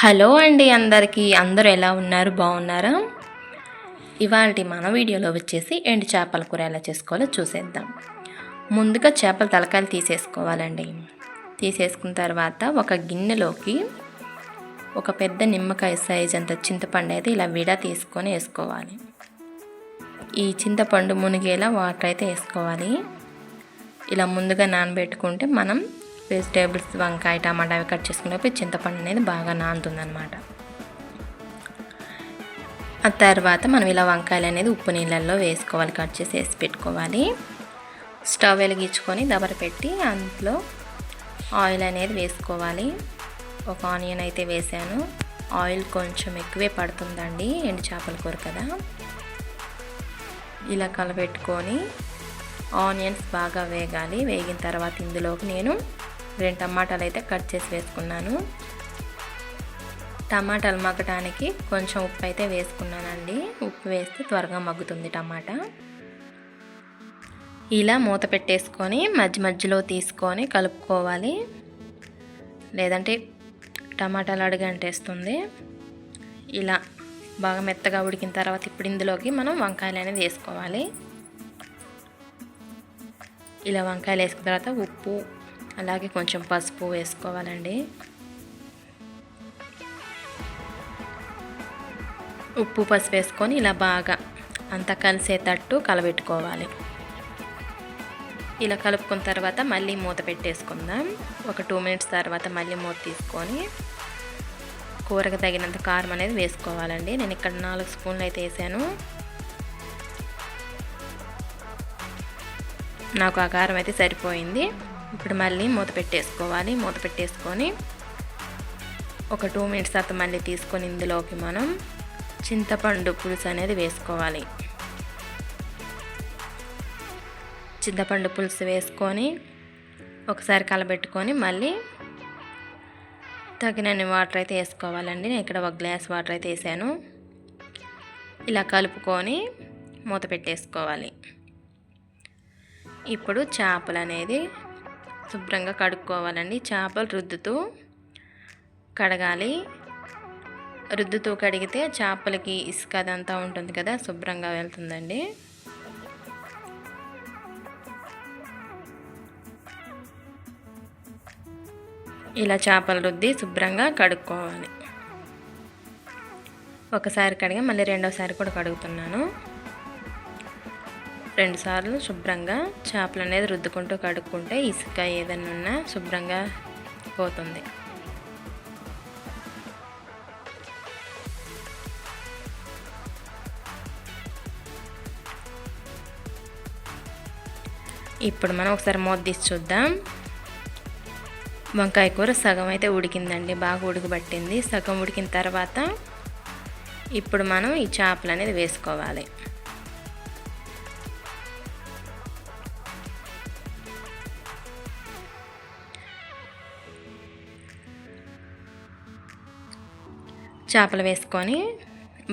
Hello అండి అందరికీ. అందరూ ఎలా ఉన్నారు? బాగున్నారా? ఇవాళ మన వీడియోలో వచ్చేసి ఎండు చేపల కూర ఎలా చేసుకోవాలో చూసేద్దాం. ముందుగా చేపల తలకాయలు తీసేసుకోవాలండి. తీసేసుకున్న తర్వాత ఒక గిన్నెలోకి ఒక పెద్ద నిమ్మకాయ సైజ్ అంత చింతపండు అయితే ఇలా విడా తీసుకొని వేసుకోవాలి. ఈ చింతపండు మునిగేలా వాటర్ అయితే వేసుకోవాలి. ఇలా ముందుగా నానబెట్టుకుంటే మనం వెజిటేబుల్స్ వంకాయ టమాటా అవి కట్ చేసుకున్నప్పుడు చింతపండు అనేది బాగా నానుతుందన్నమాట. ఆ తర్వాత మనం ఇలా వంకాయలు అనేది ఉప్పు నీళ్ళల్లో వేసుకోవాలి కట్ చేసి వేసి పెట్టుకోవాలి. స్టవ్ వెలిగించుకొని దబర పెట్టి అందులో ఆయిల్ అనేది వేసుకోవాలి. ఒక ఆనియన్ అయితే వేసాను. ఆయిల్ కొంచెం ఎక్కువే పడుతుందండి ఎండు చేపల కూర కదా. ఇలా కలపెట్టుకొని ఆనియన్స్ బాగా వేగాలి. వేగిన తర్వాత ఇందులోకి నేను రెండు టమాటాలు అయితే కట్ చేసి వేసుకున్నాను. టమాటాలు మగ్గటానికి కొంచెం ఉప్పు అయితే వేసుకున్నానండి. ఉప్పు వేస్తే త్వరగా మగ్గుతుంది టమాటా. ఇలా మూత పెట్టేసుకొని మధ్య మధ్యలో తీసుకొని కలుపుకోవాలి. లేదంటే టమాటాలు అడుగంటేస్తుంది ఇలా బాగా మెత్తగా ఉడికిన తర్వాత ఇప్పుడు ఇందులోకి మనం వంకాయలు అనేది వేసుకోవాలి. ఇలా వంకాయలు వేసుకున్న తర్వాత ఉప్పు అలాగే కొంచెం పసుపు వేసుకోవాలండి. ఉప్పు పసుపు వేసుకొని ఇలా బాగా అంతా కలిసేటట్టు కలబెట్టుకోవాలి. ఇలా కలుపుకున్న తర్వాత మళ్ళీ మూత పెట్టేసుకుందాం. ఒక టూ మినిట్స్ తర్వాత మళ్ళీ మూత తీసుకొని కూరకు తగినంత కారం అనేది వేసుకోవాలండి. నేను ఇక్కడ నాలుగు స్పూన్లు అయితే వేసాను. నాకు ఆ కారం అయితే సరిపోయింది. ఇప్పుడు మళ్ళీ మూత పెట్టేసుకోవాలి. మూత పెట్టేసుకొని ఒక టూ మినిట్స్ తర్వాత మళ్ళీ తీసుకొని ఇందులోకి మనం చింతపండు పులుసు అనేది వేసుకోవాలి. చింతపండు పులుసు వేసుకొని ఒకసారి కలబెట్టుకొని మళ్ళీ తగినన్ని వాటర్ అయితే వేసుకోవాలండి. నేను ఇక్కడ ఒక గ్లాస్ వాటర్ అయితే వేసాను. ఇలా కలుపుకొని మూత పెట్టేసుకోవాలి. ఇప్పుడు చేపలు అనేది శుభ్రంగా కడుక్కోవాలండి. చేపలు రుద్దుతూ కడగాలి. రుద్దుతూ కడిగితే చేపలకి ఇసుక అదంతా ఉంటుంది కదా శుభ్రంగా వెళ్తుందండి. ఇలా చేపలు రుద్ది శుభ్రంగా కడుక్కోవాలి. ఒకసారి కడిగి మళ్ళీ రెండోసారి కూడా కడుగుతున్నాను. రెండుసార్లు శుభ్రంగా చేపలు అనేది రుద్దుకుంటూ కడుక్కుంటే ఇసుక ఏదైనా ఉన్నా శుభ్రంగా పోతుంది. ఇప్పుడు మనం ఒకసారి మూత తీసి చూద్దాం. వంకాయ కూర సగం అయితే ఉడికిందండి బాగా ఉడకబట్టింది. సగం ఉడికిన తర్వాత ఇప్పుడు మనం ఈ చేపలు అనేది వేసుకోవాలి. చేపలు వేసుకొని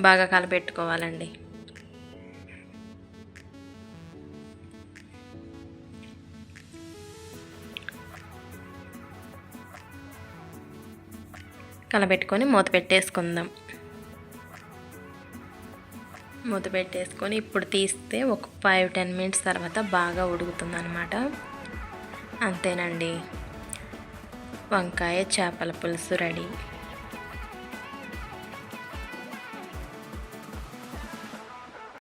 బాగా కలపెట్టుకోవాలండి కలబెట్టుకొని మూత పెట్టేసుకుందాం. మూత పెట్టేసుకొని ఇప్పుడు తీస్తే ఒక ఫైవ్ టెన్ మినిట్స్ తర్వాత బాగా ఉడుకుతుంది అనమాట అంతేనండి. వంకాయ చేపల పులుసు రెడీ.